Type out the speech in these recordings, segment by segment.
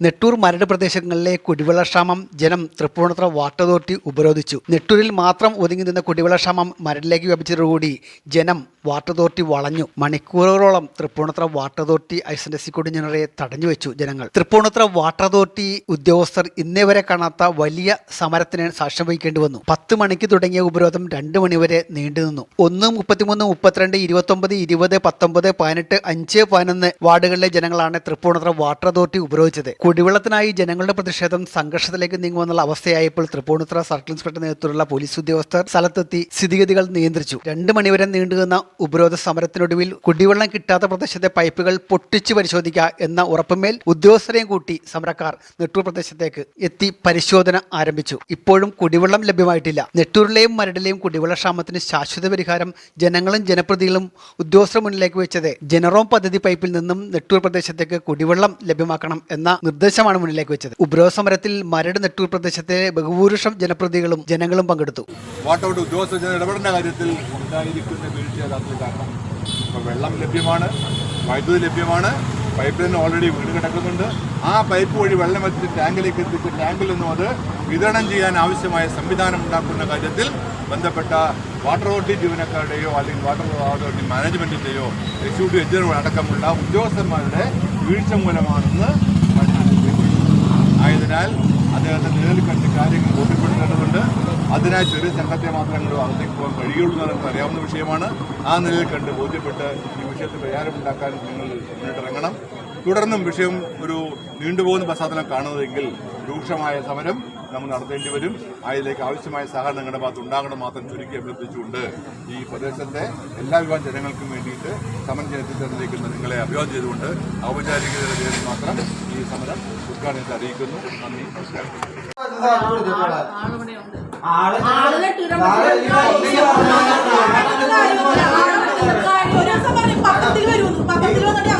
നെട്ടൂർ മരട് പ്രദേശങ്ങളിലെ കുടിവെള്ളക്ഷാമം ജനം തൃപ്പൂണിത്തുറ വാട്ടർ അതോറിറ്റി ഉപരോധിച്ചു. നെട്ടൂരിൽ മാത്രം ഒതുങ്ങി നിന്ന കുടിവെള്ളക്ഷാമം മരടിലേക്ക് വ്യാപിച്ചതോടുകൂടി ജനം വാട്ടർ അതോറിറ്റി വളഞ്ഞു. മണിക്കൂറുകളോളം തൃപ്പൂണിത്തുറ വാട്ടർ അതോറിറ്റി ഐസൻഡസി കോർഡിനേറ്ററെ തടഞ്ഞു വെച്ചു ജനങ്ങൾ. തൃപ്പൂണിത്തുറ വാട്ടർ അതോറിറ്റി ഉദ്യോഗസ്ഥർ ഇന്നേ വരെ കാണാത്ത വലിയ സമരത്തിന് സാക്ഷ്യം വഹിക്കേണ്ടി വന്നു. പത്ത് മണിക്ക് തുടങ്ങിയ ഉപരോധം രണ്ട് മണിവരെ നീണ്ടു നിന്നു. ഒന്ന് മുപ്പത്തിമൂന്ന് മുപ്പത്തിരണ്ട് ഇരുപത്തൊമ്പത് ഇരുപത് പത്തൊമ്പത് പതിനെട്ട് അഞ്ച് പതിനൊന്ന് വാർഡുകളിലെ ജനങ്ങളാണ് തൃപ്പൂണിത്തുറ വാട്ടർ അതോറിറ്റി ഉപരോധിച്ചത്. കുടിവെള്ളത്തിനായി ജനങ്ങളുടെ പ്രതിഷേധം സംഘർഷത്തിലേക്ക് നീങ്ങുമെന്നുള്ള അവസ്ഥയായപ്പോൾ തൃപ്പൂണിത്തുറ സർക്കിൾ ഇൻസ്പെക്ടർ നേതൃത്വത്തിലുള്ള പോലീസ് ഉദ്യോഗസ്ഥർ സ്ഥലത്തെത്തി സ്ഥിതിഗതികൾ നിയന്ത്രിച്ചു. രണ്ട് മണിവരെ നീണ്ടുനിന്ന ഉപരോധ സമരത്തിനൊടുവിൽ കുടിവെള്ളം കിട്ടാത്ത പ്രദേശത്തെ പൈപ്പുകൾ പൊട്ടിച്ചു പരിശോധിക്കുക എന്ന ഉറപ്പുമേൽ ഉദ്യോഗസ്ഥരെയും കൂട്ടി സമരക്കാർ നെട്ടൂർ പ്രദേശത്തേക്ക് എത്തി പരിശോധന ആരംഭിച്ചു. ഇപ്പോഴും കുടിവെള്ളം ലഭ്യമായിട്ടില്ല. നെട്ടൂരിലെയും മരടിലെയും കുടിവെള്ള ക്ഷാമത്തിന് ശാശ്വത പരിഹാരം ജനങ്ങളും ജനപ്രതികളും ഉദ്യോഗസ്ഥർ മുന്നിലേക്ക് വെച്ചത്. ജനറോം പദ്ധതി പൈപ്പിൽ നിന്നും നെട്ടൂർ പ്രദേശത്തേക്ക് കുടിവെള്ളം ലഭ്യമാക്കണം എന്ന നിർദ്ദേശമാണ് മുന്നിലേക്ക് വെച്ചത്. ഉപരോധ സമരത്തിൽ മരട് നെട്ടൂർ പ്രദേശത്തെ ബഹുഭൂരിഷം ജനപ്രതികളും ജനങ്ങളും പങ്കെടുത്തു. വാട്ടൗട്ട് ഉദ്യോഗസ്ഥർ ചെന്ന് ഇടപെടേണ്ട കാര്യത്തിൽ ഉണ്ടായിരിക്കുന്ന വീഴ്ച കാരണം വെള്ളം ലഭ്യമാണ് വൈദ്യുതി ലഭ്യമാണ് പൈപ്പ് ലൈൻ ഓൾറെഡി വീട് കിടക്കുന്നുണ്ട്. ആ പൈപ്പ് വഴി വെള്ളം എത്തിച്ച് ടാങ്കിലേക്ക് എത്തിച്ച് ടാങ്കിൽ നിന്നും അത് വിതരണം ചെയ്യാൻ ആവശ്യമായ സംവിധാനം ഉണ്ടാക്കുന്ന കാര്യത്തിൽ ബന്ധപ്പെട്ട വാട്ടർ അതോറിറ്റി ജീവനക്കാരുടെയോ അല്ലെങ്കിൽ വാട്ടർ അതോറിറ്റി മാനേജ്മെന്റിന്റെയോ എക്സിക്യൂട്ടീവ് എഞ്ചിനീയർ അടക്കമുള്ള ഉദ്യോഗസ്ഥന്മാരുടെ വീഴ്ച മൂലമാണെന്ന് ആയതിനാൽ അദ്ദേഹത്തെ നേരിൽ കണ്ട് കാര്യങ്ങൾ ബോധ്യപ്പെടുത്തേണ്ടതുണ്ട്. അതിനായി ചെറിയ സംഘത്തെ മാത്രമേ അങ്ങോട്ട് അകത്തേക്ക് പോകാൻ കഴിയുള്ളൂ എന്ന് അറിയാവുന്ന വിഷയമാണ്. ആ നിലയിൽ കണ്ട് ബോധ്യപ്പെട്ട് ഈ വിഷയത്തിൽ പരിഹാരമുണ്ടാക്കാൻ നിങ്ങൾ മുന്നിട്ടിറങ്ങണം തുടർന്നും വിഷയം ഒരു നീണ്ടുപോകുന്ന പശ്ചാത്തലം കാണുന്നതെങ്കിൽ രൂക്ഷമായ സമരം നമ്മൾ നടത്തേണ്ടി വരും അതിലേക്ക് ആവശ്യമായ സഹകരണം നിങ്ങളുടെ ഭാഗത്ത് ഉണ്ടാകണം മാത്രം ചുരുക്കി അഭ്യർത്ഥിച്ചുകൊണ്ട് ഈ പ്രദേശത്തെ എല്ലാ വിഭാഗം ജനങ്ങൾക്കും വേണ്ടിയിട്ട് സമരം എത്തിച്ചതിലേക്ക് നിങ്ങളെ അഭിവാദ്യം ചെയ്തുകൊണ്ട് പേരിൽ മാത്രം ഈ സമരം ഉദ്ഘാടനത്തെ അറിയിക്കുന്നു നന്ദി നമസ്കാരം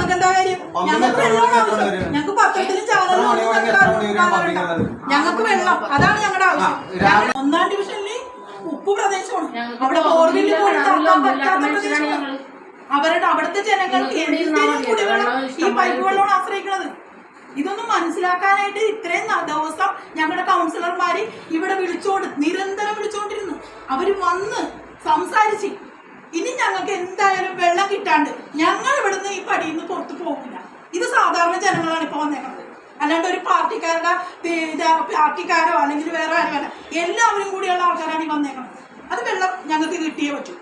എന്താ കാര്യം ഞങ്ങൾക്ക് വെള്ളം ആവശ്യം ഞങ്ങൾക്ക് പത്രത്തിലും ചാനലിലും ഞങ്ങൾക്ക് വെള്ളം. അതാണ് ഞങ്ങളുടെ ആവശ്യം. ഒന്നാം ഡിവിഷനിൽ ഉപ്പ് പ്രദേശമാണ്. അവിടെ ബോർവിൽ പോലും താത്താൻ പറ്റാത്ത പ്രദേശമാണ്. അവരുടെ അവിടുത്തെ ജനങ്ങൾക്ക് കുടിവെള്ളം ഈ പൈപ്പ് വെള്ളമാണ് ആശ്രയിക്കുന്നത്. ഇതൊന്നും മനസ്സിലാക്കാനായിട്ട് ഇത്രയും ദിവസം ഞങ്ങളുടെ കൗൺസിലർമാര് ഇവിടെ വിളിച്ചോണ്ട് നിരന്തരം വിളിച്ചോണ്ടിരുന്നു. അവർ വന്ന് സംസാരിച്ച്. ഇനി ഞങ്ങൾക്ക് എന്തായാലും വെള്ളം കിട്ടാണ്ട് ഞങ്ങൾ ഇവിടുന്ന് ഈ പടിയിൽ നിന്ന് പുറത്തു പോകില്ല. ഇത് സാധാരണ ജനങ്ങളാണ് ഇപ്പൊ വന്നേക്കുന്നത് അല്ലാണ്ട് ഒരു പാർട്ടിക്കാരുടെ പാർട്ടിക്കാരോ അല്ലെങ്കിൽ വേറെ ആരുമല്ല എല്ലാവരും കൂടിയുള്ള ആൾക്കാരാണ് ഈ വന്നേക്കുന്നത് അത് വെള്ളം ഞങ്ങൾക്ക് കിട്ടിയേ പറ്റൂ.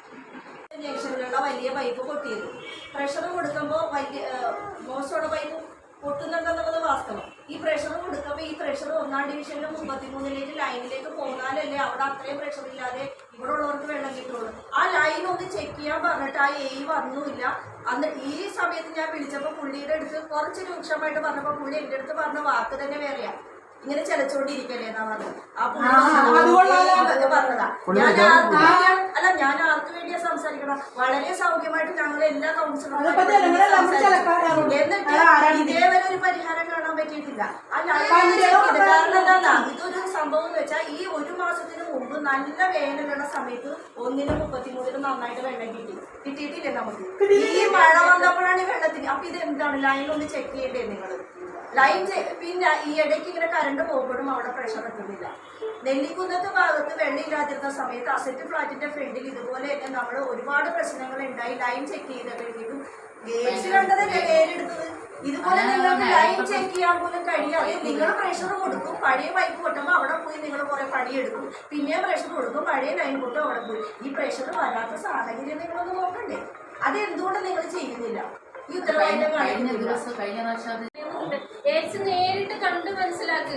ജംഗ്ഷനിലുള്ള വലിയ പൈപ്പ് പൊട്ടിയത് പ്രഷർ കൊടുക്കുമ്പോൾ വലിയ മോശമുള്ള പൈപ്പ് പൊട്ടുന്നുണ്ടെന്നുള്ളത് വാസ്തവം. ഈ പ്രഷർ കൊടുക്കുമ്പോൾ ഈ പ്രഷർ ഒന്നാം ഡിവിഷനിലെ മുപ്പത്തിമൂന്നിലേക്ക് ലൈനിലേക്ക് പോന്നാലല്ലേ അവിടെ അത്രയും പ്രഷർ ഇല്ലാതെ ഇവിടെ ഉള്ളവർക്ക് വെള്ളം കിട്ടുള്ളൂ. ആ ലൈൻ ഒന്ന് ചെക്ക് ചെയ്യാൻ പറഞ്ഞിട്ട് ആ എ വന്നുമില്ല. അന്ന് ഈ സമയത്ത് ഞാൻ വിളിച്ചപ്പോൾ പുള്ളിയുടെ അടുത്ത് കുറച്ച് രൂക്ഷമായിട്ട് പറഞ്ഞപ്പോൾ പുള്ളി എന്റെ അടുത്ത് പറഞ്ഞ വാക്ക് തന്നെ വേറെയാ. ഇങ്ങനെ ചെലച്ചോണ്ടിരിക്കല്ലേ എന്നാ പറഞ്ഞത്. ആ പുള്ളി പറഞ്ഞത് ഞാൻ അല്ല ഞാൻ ആർക്ക് വേണ്ടിയാ സംസാരിക്കണം വളരെ സൗഖ്യമായിട്ട് ഞങ്ങൾ എല്ലാ ചിലക്കാരാണ്. എന്നിട്ട്? ഇതേവരെ ഒരു പരിഹാരം കാണാൻ പറ്റിയിട്ടില്ല. ആ ലൈൻ കാരണം എന്താ ഇതൊരു സംഭവം എന്ന് വെച്ചാൽ ഈ ഒരു മാസത്തിന് മുമ്പ് നല്ല വേനലുള്ള സമയത്ത് ഒന്നിനും മുപ്പത്തിമൂന്നിനും നന്നായിട്ട് വെള്ളം കിട്ടി. കിട്ടിയിട്ടില്ലേ നമുക്ക്? ഈ മഴ വന്നപ്പോഴാണ് ഈ വെള്ളത്തിന്. അപ്പൊ ഇത് എന്താണ്? ലൈൻ ഒന്ന് ചെക്ക് ചെയ്യണ്ടേ നിങ്ങൾ ലൈൻ പിന്നെ ഈ ഇടയ്ക്ക് ഇങ്ങനെ കറണ്ട് പോകുമ്പോഴും അവിടെ പ്രഷർ എത്തുന്നില്ല നെല്ലിക്കുന്നത്തെ ഭാഗത്ത് വെള്ളമില്ലാതിരുന്ന സമയത്ത് അസറ്റ് ഫ്ലാറ്റിന്റെ ഫ്രണ്ടിൽ ഇതുപോലെ തന്നെ നമ്മൾ ഒരുപാട് പ്രശ്നങ്ങൾ ഉണ്ടായി. ലൈൻ ചെക്ക് ചെയ്ത് കഴിഞ്ഞിട്ടും വേസ്റ്റ് കണ്ടതല്ലേ നേരെടുത്തത് ഇതുപോലെ നിങ്ങൾക്ക് ലൈൻ ചെക്ക് ചെയ്യാൻ പോലും കഴിയാതെ നിങ്ങൾ പ്രഷർ കൊടുക്കും പഴയ പൈപ്പ് പൊട്ടുമ്പോൾ അവിടെ പോയി നിങ്ങൾ കുറെ പണിയെടുക്കും. പിന്നെയും പ്രഷർ കൊടുക്കും പഴയ ലൈൻ പൊട്ടും അവിടെ പോയി. ഈ പ്രഷർ വരാത്ത സാഹചര്യം നിങ്ങളൊന്ന് നോക്കണ്ടേ? അത് എന്തുകൊണ്ട് നിങ്ങൾ ചെയ്യുന്നില്ല? ഈ ഉത്തരവാദിത്തം കാണിക്കുന്നില്ല എയ്ഡ്സ് നേരിട്ട് കണ്ട് മനസ്സിലാക്ക്.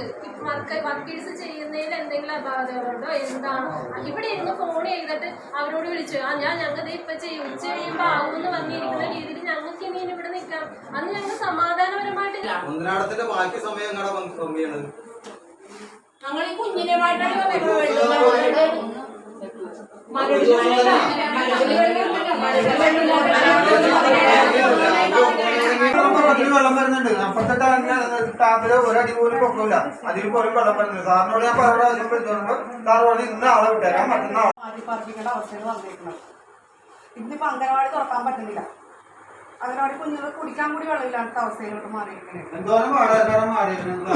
വർക്കേഴ്സ് ചെയ്യുന്നതിൽ എന്തെങ്കിലും അപാകതകളുണ്ടോ? എന്താണോ? ഇവിടെ ഇരുന്ന് ഫോൺ ചെയ്തിട്ട് അവരോട് വിളിച്ചു ആ ഞാൻ ഞങ്ങൾക്ക് ഇപ്പൊ ചെയ്യും ഉച്ച കഴിയുമ്പോ ആവുമെന്ന് പറഞ്ഞിരിക്കുന്ന രീതിയിൽ ഞങ്ങൾക്ക് ഇനി ഇവിടെ നിൽക്കാം അന്ന് ഞങ്ങൾ സമാധാനപരമായിട്ട് ഒന്നിനാടത്തിന്റെ ബാക്കി സമയം ഞങ്ങൾ ഈ റോഡിൽ ടാങ്കിൽ ഒരടി പോലും പൊക്കില്ല. അതിൽ പോലും വെള്ളം സാറിനോട് ഞാൻ പല പ്രാവശ്യം വിളിച്ചോണ്ട് സാർ പറഞ്ഞു ഇന്ന് ആളെ വിട്ടേക്കാം മറ്റന്നാൾ. മാറ്റി പാർപ്പിക്കേണ്ട അവസ്ഥകൾ വന്നേക്കുന്നത് ഇന്നിപ്പോ അംഗനവാടി തുറക്കാൻ പറ്റുന്നില്ല. അംഗനവാടി കുഞ്ഞുങ്ങൾ കുടിക്കാൻ കൂടി വെള്ളമില്ലാത്ത അവസ്ഥയിലോട്ട് മാറിയിരിക്കുന്നത് എന്തോരം വാടകക്കാരൻ മാറിയിരിക്കുന്നത്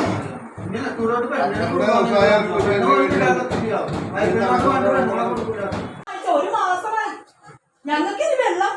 ഒരു മാസമായി. ഞങ്ങൾക്ക് ഇനി വെള്ളം